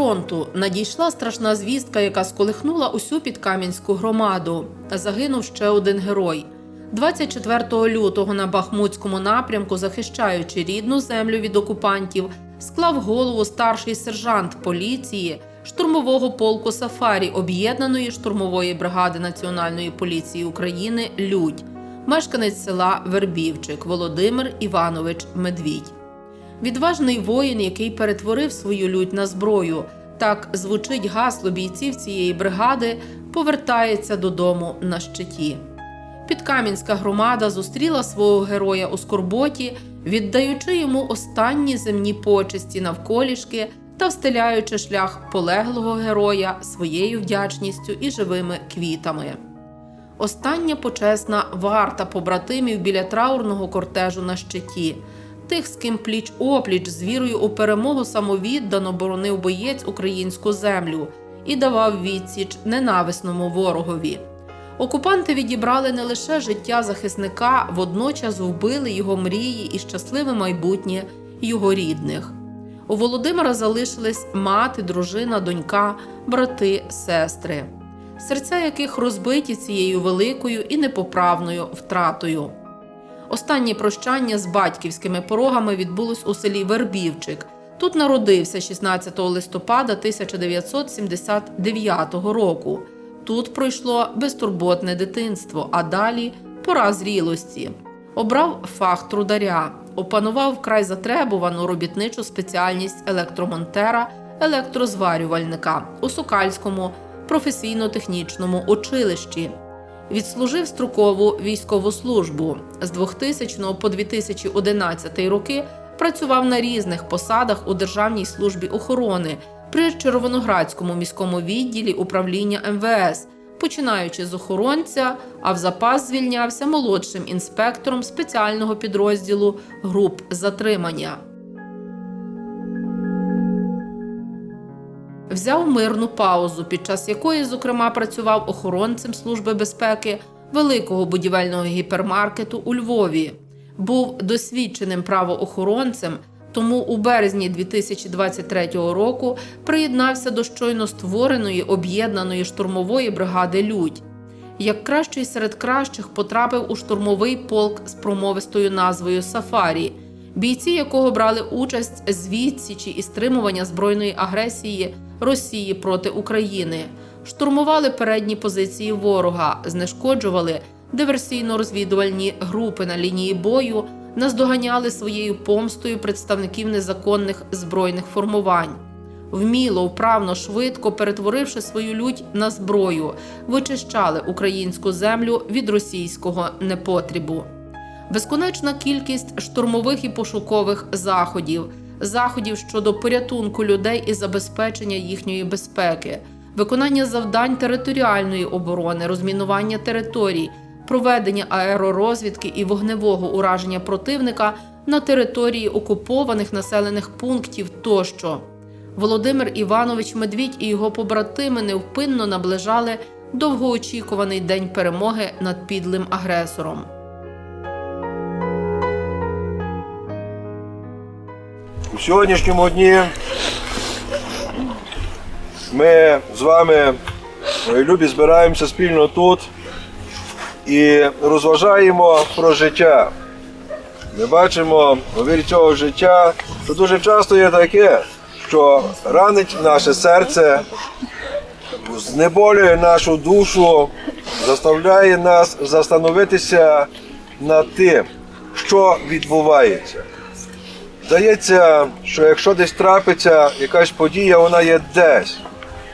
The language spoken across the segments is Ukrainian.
фронту надійшла страшна звістка, яка сколихнула усю підкам'янську громаду. Загинув ще один герой. 24 лютого на Бахмутському напрямку, захищаючи рідну землю від окупантів, склав голову старший сержант поліції штурмового полку Сафарі об'єднаної штурмової бригади Національної поліції України Людь, мешканець села Вербівчик Володимир Іванович Медвідь. Відважний воїн, який перетворив свою лють на зброю. Так звучить гасло бійців цієї бригади, повертається додому на щиті. Підкам'янська громада зустріла свого героя у скорботі, віддаючи йому останні земні почесті навколішки та встеляючи шлях полеглого героя своєю вдячністю і живими квітами. Остання почесна варта побратимів біля траурного кортежу на щиті. Тих, з ким пліч опліч з вірою у перемогу самовіддано боронив боєць українську землю і давав відсіч ненависному ворогові. Окупанти відібрали не лише життя захисника, водночас вбили його мрії і щасливе майбутнє його рідних. У Володимира залишились мати, дружина, донька, брати, сестри, серця яких розбиті цією великою і непоправною втратою. Останнє прощання з батьківськими порогами відбулось у селі Вербівчик. Тут народився 16 листопада 1979 року. Тут пройшло безтурботне дитинство, а далі пора зрілості. Обрав фах трударя, опанував вкрай затребувану робітничу спеціальність електромонтера, електрозварювальника у Сокальському професійно-технічному училищі. Відслужив строкову військову службу. З 2000 по 2011 роки працював на різних посадах у Державній службі охорони при Червоноградському міському відділі управління МВС, починаючи з охоронця, а в запас звільнявся молодшим інспектором спеціального підрозділу груп затримання. Взяв мирну паузу, під час якої, зокрема, працював охоронцем Служби безпеки великого будівельного гіпермаркету у Львові. Був досвідченим правоохоронцем, тому у березні 2023 року приєднався до щойно створеної об'єднаної штурмової бригади Людь. Як кращий серед кращих потрапив у штурмовий полк з промовистою назвою Сафарі, бійці якого брали участь з відсічі і стримування збройної агресії Росії проти України, штурмували передні позиції ворога, знешкоджували диверсійно-розвідувальні групи на лінії бою, наздоганяли своєю помстою представників незаконних збройних формувань. Вміло, вправно, швидко перетворивши свою лють на зброю, вичищали українську землю від російського непотрібу. Безконечна кількість штурмових і пошукових заходів, заходів щодо порятунку людей і забезпечення їхньої безпеки, виконання завдань територіальної оборони, розмінування територій, проведення аеророзвідки і вогневого ураження противника на території окупованих населених пунктів тощо. Володимир Іванович Медвідь і його побратими невпинно наближали довгоочікуваний день перемоги над підлим агресором. У сьогоднішньому дні ми з вами, любі, збираємося спільно тут і розважаємо про життя. Ми бачимо у вірі цього життя, що дуже часто є таке, що ранить наше серце, знеболює нашу душу, заставляє нас застановитися над тим, що відбувається. Здається, що якщо десь трапиться якась подія, вона є десь,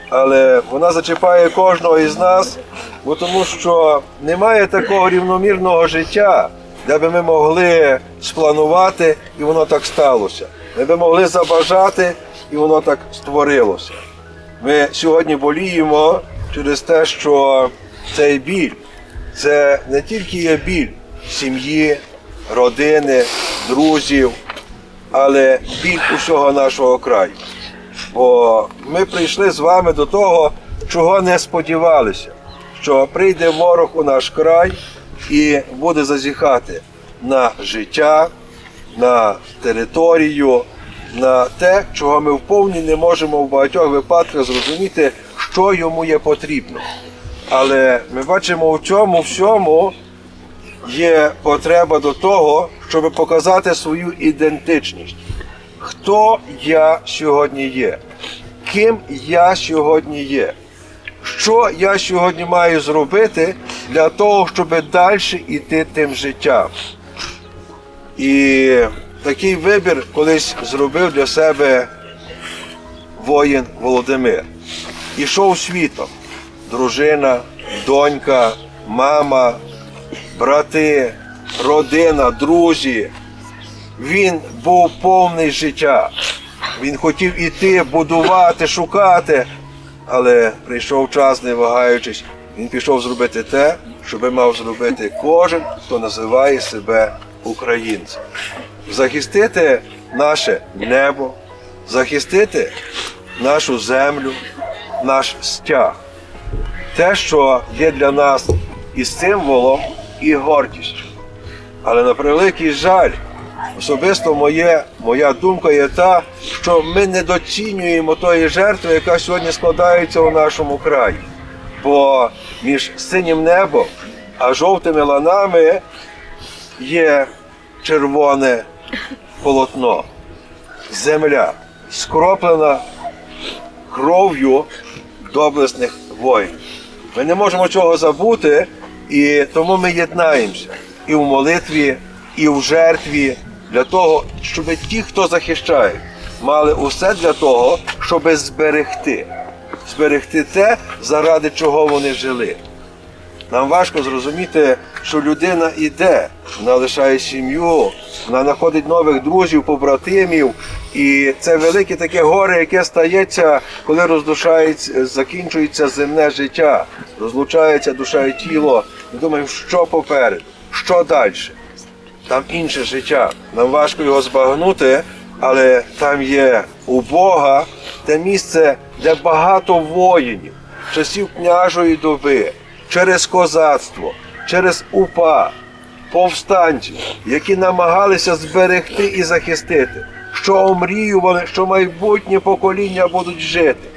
але вона зачіпає кожного із нас, бо тому що немає такого рівномірного життя, де би ми могли спланувати, і воно так сталося. Ми би могли забажати, і воно так створилося. Ми сьогодні боліємо через те, що цей біль це не тільки є біль сім'ї, родини, друзів але біль усього нашого краю. Бо ми прийшли з вами до того, чого не сподівалися, що прийде ворог у наш край і буде зазіхати на життя, на територію, на те, чого ми вповні не можемо в багатьох випадках зрозуміти, що йому є потрібно. Але ми бачимо у цьому всьому є потреба до того, щоб показати свою ідентичність. Хто я сьогодні є? Ким я сьогодні є? Що я сьогодні маю зробити для того, щоб далі йти тим життям? І такий вибір колись зробив для себе воїн Володимир. Ішов світом. Дружина, донька, мама, брати, родина, друзі. Він був повний життя. Він хотів іти, будувати, шукати. Але прийшов час, не вагаючись, він пішов зробити те, що би мав зробити кожен, хто називає себе українцем. Захистити наше небо, захистити нашу землю, наш стяг. Те, що є для нас і символом, і гордістю. Але на превеликий жаль, особисто моє, моя думка є та, що ми недоцінюємо тої жертви, яка сьогодні складається у нашому краї. Бо між синім небом а жовтими ланами є червоне полотно, земля, скроплена кров'ю доблесних воїнів. Ми не можемо цього забути, і тому ми єднаємося і в молитві, і в жертві для того, щоб ті, хто захищає, мали усе для того, щоб зберегти, зберегти те, заради чого вони жили. Нам важко зрозуміти, що людина іде, вона лишає сім'ю, вона знаходить нових друзів, побратимів. І це велике таке горе, яке стається, коли роздушається, закінчується земне життя, розлучається душа і тіло. Ми думаємо, що попереду, що далі. Там інше життя. Нам важко його збагнути, але там є у Бога те місце, де багато воїнів, часів княжої доби, через козацтво, через упа, повстанців, які намагалися зберегти і захистити, що омріювали, що майбутнє покоління будуть жити.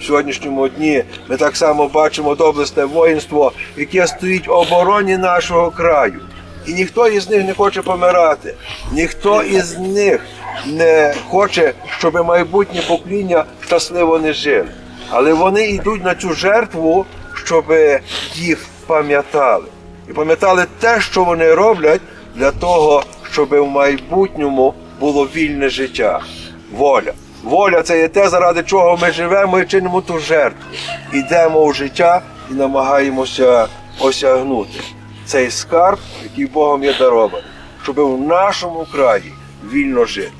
В сьогоднішньому дні ми так само бачимо доблесне воїнство, яке стоїть в обороні нашого краю. І ніхто із них не хоче помирати, ніхто із них не хоче, щоб майбутнє покоління щасливо не жило. Але вони йдуть на цю жертву, щоб їх пам'ятали. І пам'ятали те, що вони роблять для того, щоб в майбутньому було вільне життя, воля. Воля це є те, заради чого ми живемо і чинимо ту жертву. Йдемо у життя і намагаємося осягнути цей скарб, який Богом є дарований, щоб в нашому краї вільно жити,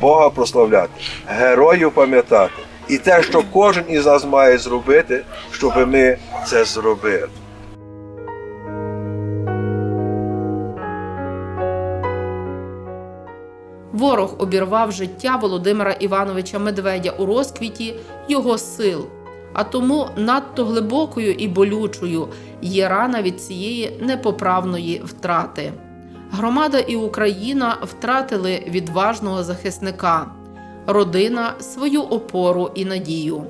Бога прославляти, героїв пам'ятати. І те, що кожен із нас має зробити, щоб ми це зробили. Ворог обірвав життя Володимира Івановича Медведя у розквіті його сил. А тому надто глибокою і болючою є рана від цієї непоправної втрати. Громада і Україна втратили відважного захисника, родина свою опору і надію.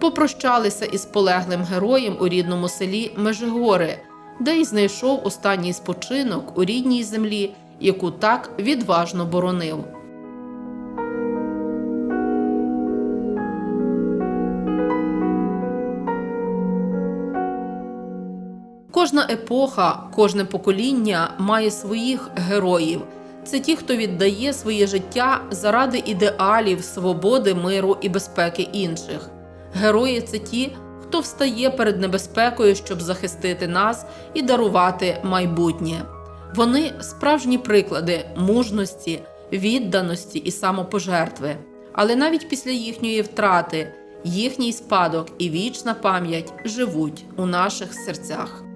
Попрощалися із полеглим героєм у рідному селі Межигори, де й знайшов останній спочинок у рідній землі, яку так відважно боронив. Кожна епоха, кожне покоління має своїх героїв. Це ті, хто віддає своє життя заради ідеалів, свободи, миру і безпеки інших. Герої це ті, хто встає перед небезпекою, щоб захистити нас і дарувати майбутнє. Вони справжні приклади мужності, відданості і самопожертви. Але навіть після їхньої втрати їхній спадок і вічна пам'ять живуть у наших серцях.